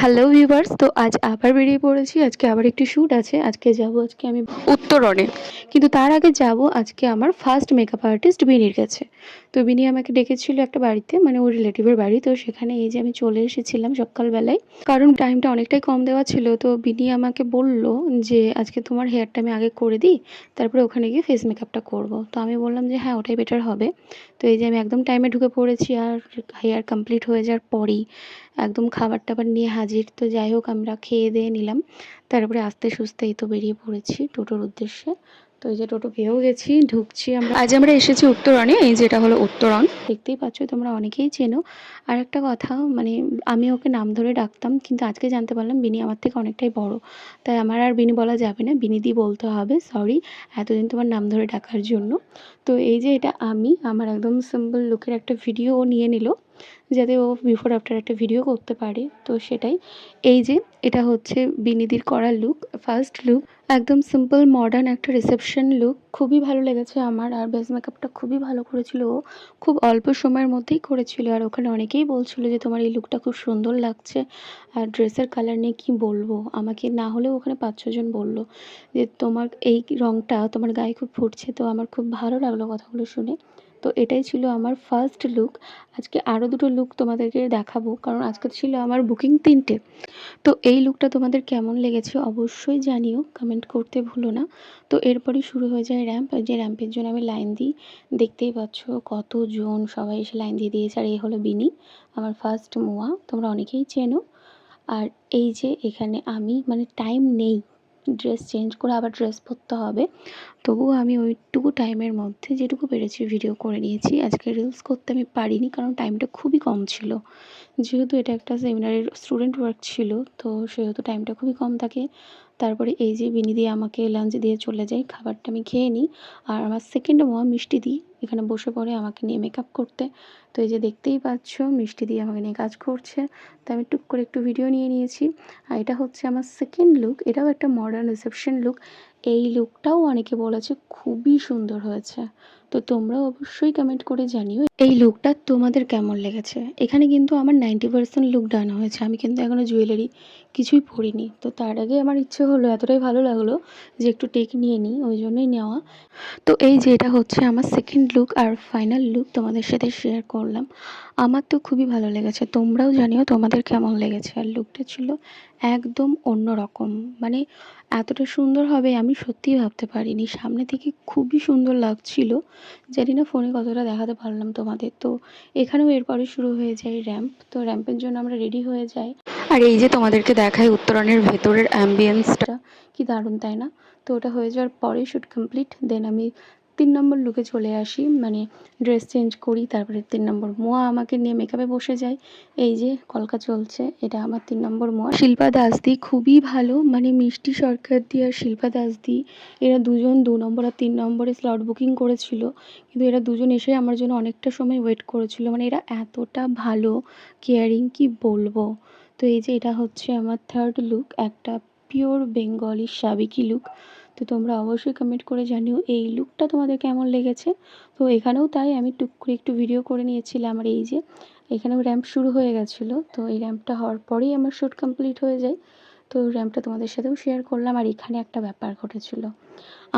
Hello viewers তো আজ আবার বেরিয়ে পড়েছি। আজকে আবার একটি শ্যুট আছে। আজকে যাব, আজকে আমি উত্তরণে। কিন্তু তার আগে যাব, আজকে আমার ফার্স্ট মেকআপ আর্টিস্ট বিনির কাছে। তো বিনি আমাকে ডেকেছিল একটা বাড়িতে মানে ওর রিলেটিভের বাড়ি। তো সেখানে এই যে আমি চলে এসেছিলাম সকালবেলায়। কারণ টাইমটা অনেকটাই কম দেওয়া ছিল। তো বিনি আমাকে বলল যে, আজকে তোমার হেয়ারটা আমি আগে করে দিই, তারপরে ওখানে গিয়ে ফেস মেকআপটা করব। তো আমি বললাম যে হ্যাঁ ওটাই বেটার হবে। তো এই যে আমি একদম টাইমে ঢুকে পড়েছি, আর হেয়ার কমপ্লিট হয়ে যাওয়ার পরেই একদম খাবার টাবার নিয়ে হাজির। তো যাই হোক, আমরা খেয়ে দিয়ে নিলাম। তারপরে আস্তে সুস্তে এই তো বেরিয়ে পড়েছি টোটোর উদ্দেশ্যে। তো এই যে টোটো পেয়েও গেছি, ঢুকছি আমরা। আজ আমরা এসেছি উত্তরণে, এই যেটা হলো উত্তরণ। দেখতেই পাচ্ছ, তোমরা অনেকেই চেনো। আর একটা কথা মানে আমি ওকে নাম ধরে ডাকতাম, কিন্তু আজকে জানতে পারলাম বিনি আমার থেকে অনেকটাই বড়। তাই আমার আর বিনি বলা যাবে না বিনি দি বলতে হবে সরি এতদিন তোমার নাম ধরে ডাকার জন্য। তো এই যে এটা আমি, আমার একদম সিম্পল লুকের একটা ভিডিও নিয়ে নিল। যাতে ও বিফোর আফটার একটা ভিডিও করতে পারে। তো সেটাই। এই যে, এটা হচ্ছে বিনিদির করা লুক ফার্স্ট লুক একদম সিম্পল মডার্ন একটা রিসেপশন লুক খুবই ভালো লেগেছে আমার। আর বেস মেকআপটা খুবই ভালো করেছিল ও। খুব অল্প সময়ের মধ্যেই করেছিল। আর ওখানে অনেকেই বলছিল যে, তোমার এই লুকটা খুব সুন্দর লাগছে। আর ড্রেসের কালার নিয়ে কি বলব? আমাকে না হলেও ওখানে পাঁচ ছজন বলল যে, তোমার এই রঙটা তোমার গায়ে খুব ফুটছে। তো আমার খুব ভালো লাগল কথাগুলো শুনে। তো এটাই ছিল আমার ফার্স্ট লুক আজকে আরও দুটো লুক তোমাদেরকে দেখাবো, কারণ আজকে ছিল আমার বুকিং তিনটে। তো এই লুকটা তোমাদের কেমন লেগেছে অবশ্যই জানিও কমেন্ট করতে ভুলো না। তো এরপরই শুরু হয়ে যায় র্যাম্প যে র্যাম্পের জন্য আমি লাইন দিই। দেখতেই পাচ্ছ কতজন সবাই এসে লাইন দিয়ে দিয়েছে, আর এই হলো বিনি, আমার ফার্স্ট মোয়া, তোমরা অনেকেই চেনো। আর এই যে এখানে আমি মানে টাইম নেই। ড্রেস চেঞ্জ করে আবার ড্রেস পরতে হবে। তবুও আমি ওইটুকু টাইমের মধ্যে যেটুকু পেরেছি ভিডিও করে নিয়েছি। আজকে রিলস করতে আমি পারিনি, কারণ টাইমটা খুবই কম ছিল। যেহেতু এটা একটা সেমিনারের স্টুডেন্ট ওয়ার্ক ছিল, তো সেহেতু টাইমটা খুবই কম থাকে। তারপরে এই যে বিনি দিয়ে আমাকে লাঞ্চ দিয়ে চলে যায়, খাবারটা আমি খেয়ে নিই। আর আমার সেকেন্ড মা মিষ্টি দিই এখানে বসে পড়ে আমাকে নিয়ে মেকআপ করতে। তো এই যে দেখতেই পাচ্ছ, মিষ্টি দিয়ে আমাকে নিয়ে কাজ করছে। তো আমি টুক করে একটু ভিডিও নিয়ে নিয়েছি। আর এটা হচ্ছে আমার সেকেন্ড লুক এটাও একটা মডার্ন রিসেপশন লুক এই লুকটাও অনেকে বলেছে খুবই সুন্দর হয়েছে। তো তোমরা অবশ্যই কমেন্ট করে জানিও এই লুকটা তোমাদের কেমন লেগেছে। এখানে কিন্তু আমার নাইনটি পার্সেন্ট লুক ডান হয়েছে। আমি কিন্তু এখনও জুয়েলারি কিছুই পরিনি। তো তার আগে আমার ইচ্ছে হলো, এতটাই ভালো লাগল যে একটু টেক নিয়ে নিই, ওই জন্যই নেওয়া। তো এই যে এটা হচ্ছে আমার সেকেন্ড লুক আর ফাইনাল লুক তোমাদের সাথে শেয়ার করলাম। আমার তো খুবই ভালো লেগেছে। তোমরাও জানিও তোমাদের কেমন লেগেছে। আর লুকটা ছিল একদম অন্য রকম। মানে এতটা সুন্দর হবে আমি সত্যিই ভাবতে পারিনি। সামনে থেকে খুবই সুন্দর লাগছিল। জানি না ফোনে কতটা দেখাতে পারলাম তোমাদের। তো এখানেও এরপরে শুরু হয়ে যায় র্যাম্প তো র্যাম্পের জন্য আমরা রেডি হয়ে যাই। আর এই যে তোমাদেরকে দেখায় উত্তরণের ভেতরের অ্যাম্বিয়েন্সটা কি দারুণ, তাই না? তো ওটা হয়ে যাওয়ার পরে শ্যুট কমপ্লিট দেন আমি তিন নম্বর লুকে চলে আসি মানে ড্রেস চেঞ্জ করি, তারপরে তিন নম্বর মোয়া আমাকে নিয়ে মেকআপে বসে যায়। এই যে কলকা চলছে, এটা আমার তিন নম্বর মোয়া। শিল্পা দাসদি খুবই ভালো মানে মিষ্টি সরকার দি আর শিল্পা দাসদি এরা দুজন দু নম্বর আর তিন নম্বরে স্লট বুকিং করেছিল, কিন্তু এরা দুজন এসে আমার জন্য অনেকটা সময় ওয়েট করেছিল মানে এরা এতটা ভালো কেয়ারিং কি বলব? তো এই যে এটা হচ্ছে আমার থার্ড লুক একটা পিওর বেঙ্গলি সাবেকি লুক তো তোমরা অবশ্যই কমেন্ট করে জানিও এই লুকটা তোমাদের কেমন লেগেছে। তো এখানেও তাই আমি টুক করে একটু ভিডিও করে নিয়েছিলাম আর এই যে, এখানেও র্যাম্প শুরু হয়ে গেছিল। তো এই র্যাম্পটা হওয়ার পরেই আমার শ্যুট কমপ্লিট হয়ে যায়। তো র্যাম্পটা তোমাদের সাথেও শেয়ার করলাম আর এখানে একটা ব্যাপার ঘটেছিল।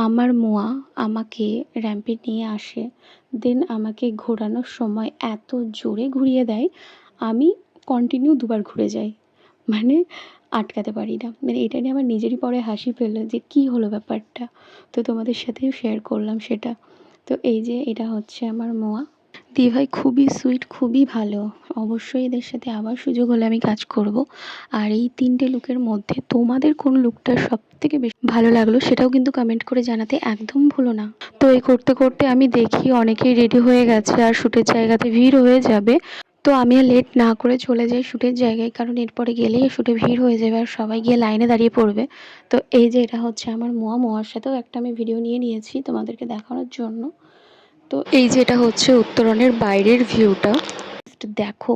আমার মোয়া আমাকে র্যাম্পে নিয়ে আসে দেন আমাকে ঘোরানোর সময় এত জোরে ঘুরিয়ে দেয়, আমি কন্টিনিউ দুবার ঘুরে যাই। মানে আটকাতে পারি না। মানে এটা নিয়ে আমার নিজেরই পরে হাসি পেল যে কি হলো ব্যাপারটা। তো তোমাদের সাথেও শেয়ার করলাম সেটা। তো এই যে এটা হচ্ছে আমার মোয়া। দিভাই খুবই সুইট খুবই ভালো। অবশ্যই এদের সাথে আবার সুযোগ হলে আমি কাজ করব। আর এই তিনটে লুকের মধ্যে তোমাদের কোন লুকটা সব থেকে বেশি ভালো লাগল সেটাও কিন্তু কমেন্ট করে জানাতে একদম ভুলো না। তো এই করতে করতে আমি দেখি অনেকেই রেডি হয়ে গেছে আর শ্যুটের জায়গাতে ভিড় হয়ে যাবে। তো আমি লেট না করে চলে যাই শ্যুটের জায়গায়, কারণ এরপরে গেলেই শ্যুটে ভিড় হয়ে যাবে আর সবাই গিয়ে লাইনে দাঁড়িয়ে পড়বে। তো এই যে এটা হচ্ছে আমার মোয়া মোয়ার সাথেও একটা আমি ভিডিও নিয়ে নিয়েছি তোমাদেরকে দেখানোর জন্য। তো এই যে এটা হচ্ছে উত্তরণের বাইরের ভিউটা দেখো,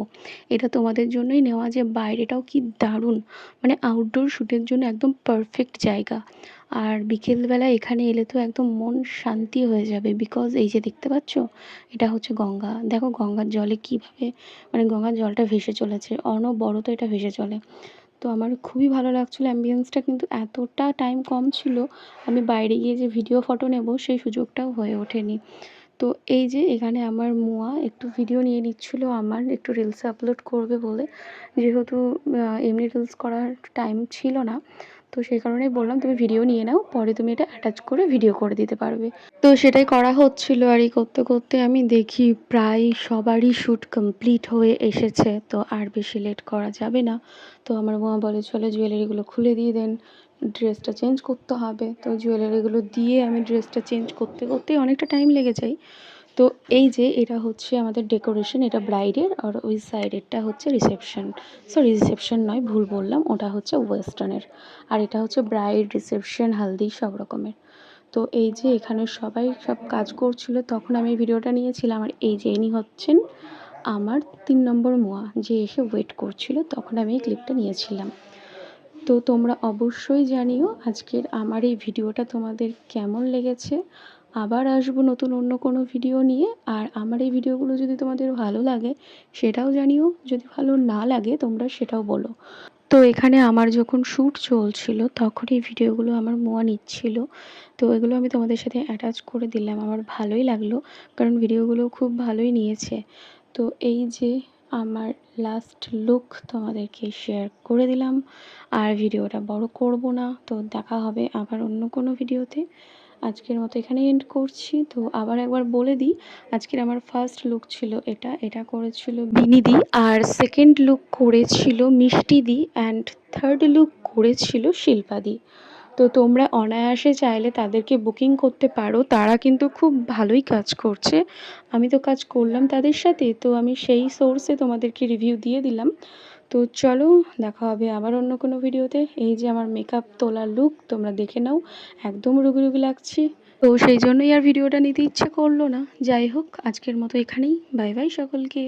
এটা তোমাদের জন্যই নেওয়া যে বাইরেটাও কি দারুণ। মানে আউটডোর শ্যুটের জন্য একদম পারফেক্ট জায়গা। আর বিকেলবেলা এখানে এলে তো একদম মন শান্তি হয়ে যাবে বিকজ এই যে দেখতে পাচ্ছ, এটা হচ্ছে গঙ্গা। দেখো গঙ্গার জলে কীভাবে মানে গঙ্গার জলটা ভেসে চলেছে, অনবরত এটা ভেসে চলে। তো আমার খুবই ভালো লাগছিল অ্যাম্বিয়েন্সটা কিন্তু এতটা টাইম কম ছিল, আমি বাইরে গিয়ে যে ভিডিও ফটো নেব, সেই সুযোগটাও হয়ে ওঠেনি। তো এই যে এখানে আমার মুয়া একটু ভিডিও নিয়ে নিচ্ছিল, আমার একটু রিলস আপলোড করবে বলে। যেহেতু এমনি রিলস করার টাইম ছিল না তো সেই কারণেই বললাম, তুমি ভিডিও নিয়ে নাও, পরে তুমি এটা অ্যাটাচ করে ভিডিও করে দিতে পারবে। তো সেটাই করা হচ্ছিল আর এই করতে করতে আমি দেখি প্রায় সবারই শ্যুট কমপ্লিট হয়ে এসেছে, তো আর বেশি লেট করা যাবে না। তো আমার মা বলে, চলো জুয়েলারিগুলো খুলে দিয়ে দেন ড্রেসটা চেঞ্জ করতে হবে। তো জুয়েলারিগুলো দিয়ে আমি ড্রেসটা চেঞ্জ করতে করতেই অনেকটা টাইম লেগে যায়। তো এই যে এটা হচ্ছে আমাদের ডেকোরেশন, এটা ব্রাইডের আর ওই সাইডেরটা হচ্ছে রিসেপশন। সরি রিসেপশন নয়, ভুল বললাম, ওটা হচ্ছে ওয়েস্টার্নের। আর এটা হচ্ছে ব্রাইড, রিসেপশন, হালদি, সব রকমের। তো এই যে এখানে সবাই সব কাজ করছিল, তখন আমি ভিডিওটা নিয়েছিলাম। আর এই যে ইনি হচ্ছেন আমার তিন নম্বর মোয়া, যে এসে ওয়েট করছিল, তখন আমি এই ক্লিপটা নিয়েছিলাম। তো তোমরা অবশ্যই জানিও আজকের আমার এই ভিডিওটা তোমাদের কেমন লেগেছে। আবার আসব নতুন অন্য কোনো ভিডিও নিয়ে। আর আমার এই ভিডিওগুলো যদি তোমাদের ভালো লাগে, সেটাও জানিও। যদি ভালো না লাগে, তোমরা সেটাও বলো। তো এখানে আমার যখন শ্যুট চলছিল, তখন এই ভিডিওগুলো আমার মোয়া নিচ্ছিল। তো এগুলো আমি তোমাদের সাথে অ্যাটাচ করে দিলাম। আমার ভালোই লাগল, কারণ ভিডিওগুলো খুব ভালোই নিয়েছে। তো এই যে আমার লাস্ট লুক তোমাদেরকে শেয়ার করে দিলাম। আর ভিডিওটা বড় করব না। তো দেখা হবে আবার অন্য কোনো ভিডিওতে আজকের মতো এখানেই এন্ড করছি। তো আবার একবার বলে দিই, আজকের আমার ফার্স্ট লুক ছিল এটা। এটা করেছিল বিনিদি আর সেকেন্ড লুক করেছিল মিষ্টিদি অ্যান্ড থার্ড লুক করেছিল শিল্পাদি তো তোমরা অনায়াসে চাইলে তাদেরকে বুকিং করতে পারো। তারা কিন্তু খুব ভালোই কাজ করছে। আমি তো কাজ করলাম তাদের সাথে, তো আমি সেই সোর্সে তোমাদেরকে রিভিউ দিয়ে দিলাম। তো চলো, দেখা হবে আবার অন্য কোনো ভিডিওতে। এই যে আমার মেকআপ তোলার লুক তোমরা দেখে নাও, একদম রুগি রুগি লাগছি। তো সেই জন্যই আর ভিডিওটা নিতে ইচ্ছে করল না। যাই হোক, আজকের মতো এখানেই। বাই বাই সকলকে।